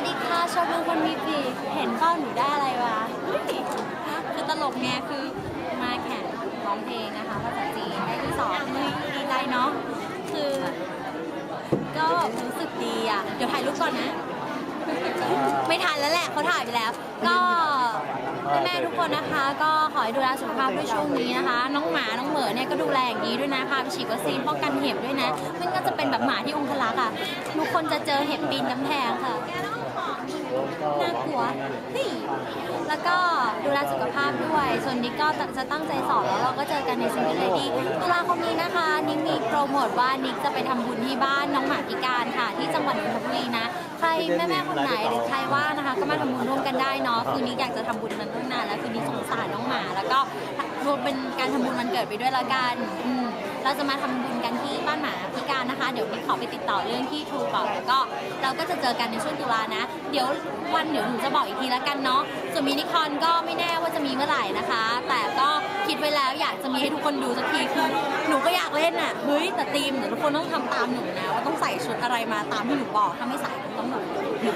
วัสดีค่ะชมรมคนมีปีกเห็นเป้าหนูได้อะไรวะคือตลกไงคือมาแข่งร้องเพลงนะคะภาษาจีนได้ที่สองดีใจเนาะคือ ก็รู้สึกดีอะ เดี๋ยวถ่ายรูปก่อนนะ ไม่ทันแล้วแหละเขาถ่ายไปแล้ว ก็แม่ทุกคนนะคะ ก็ขอให้ดูแลสุขภาพด้วยช่วงนี้นะคะ น้องหมาน้องเหมอเนี่ยก็ดูแลอย่างดีด้วยนะพาไปฉีดวัคซีนป้องกันเห็บด้วยนะมันก็จะเป็นแบบหมาที่องคลักษ์อะทุกคนจะเจอเห็บปีนกำแพงค่ะน่ากลัวเฮ้ยแล้วก็ดูแลสุขภาพด้วย ส่วนนิกก็จะตั้งใจสอนแล้วเราก็เจอกันในซิงเกิลเลดี้ตุลาคมนี้นะคะนิกมีโปรโมทว่านิกจะไปทำบุญที่บ้านน้องหมาพิการค่ะ ที่จังหวัด ใครแม่ๆคนไหนหรือใครว่างนะคะ ก็มาทำบุญร่วมกันได้เนาะคือนิกอยากจะทำบุญมันตั้งนานแล้วคือนิกสงสารน้องหมา แล้วก็รวมเป็นการทำบุญวันเกิดไปด้วยละกันอืมเราจะมาทำบุญกันที่บ้านหมาพิการนะคะ เดี๋ยวนิกขอไปติดต่อเรื่องที่ทูก่อนแล้วก็เราก็จะเจอกันในช่วงตุลานะ เดี๋ยววันเดี๋ยวหนูจะบอกอีกทีละกันเนาะส่วนมินิคอนก็ไม่แน่ว่าจะมีเมื่อไหร่นะคะ แต่ก็ คิดไว้แล้ว อยากจะมีให้ทุกคนดูสักทีคือหนูก็อยากเล่นอะเฮ้ยแต่ทีมเดี๋ยวทุกคนต้องทำตามหนูนะว่าต้องใส่ชุดอะไรมาตามที่หนูบอกถ้าไม่ใส่ก็ต้องหนู